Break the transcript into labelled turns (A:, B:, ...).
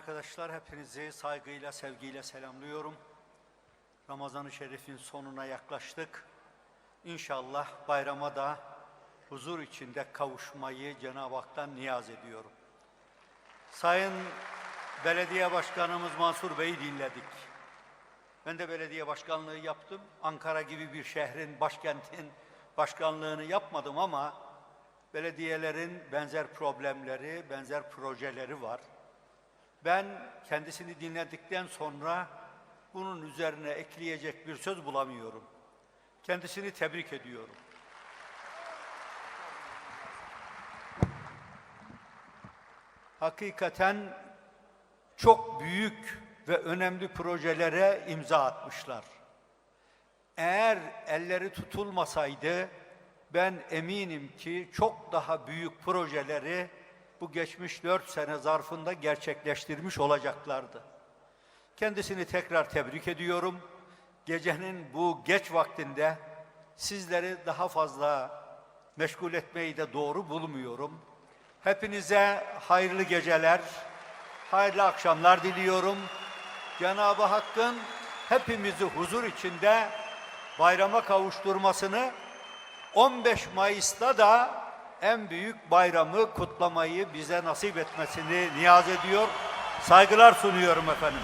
A: arkadaşlar, hepinizi saygıyla, sevgiyle selamlıyorum. Ramazan-ı Şerif'in sonuna yaklaştık. İnşallah bayrama da huzur içinde kavuşmayı Cenab-ı Hak'tan niyaz ediyorum. Sayın Belediye Başkanımız Mansur Bey'i dinledik. Ben de belediye başkanlığı yaptım. Ankara gibi bir şehrin, başkentin başkanlığını yapmadım ama belediyelerin benzer problemleri, benzer projeleri var. Ben kendisini dinledikten sonra bunun üzerine ekleyecek bir söz bulamıyorum. Kendisini tebrik ediyorum. Hakikaten çok büyük ve önemli projelere imza atmışlar. Eğer elleri tutulmasaydı ben eminim ki çok daha büyük projeleri bu geçmiş dört sene zarfında gerçekleştirmiş olacaklardı. Kendisini tekrar tebrik ediyorum. Gecenin bu geç vaktinde sizleri daha fazla meşgul etmeyi de doğru bulmuyorum. Hepinize hayırlı geceler, hayırlı akşamlar diliyorum. Cenab-ı Hakk'ın hepimizi huzur içinde bayrama kavuşturmasını 15 Mayıs'ta da en büyük bayramı kutlamayı bize nasip etmesini niyaz ediyor. Saygılar sunuyorum efendim.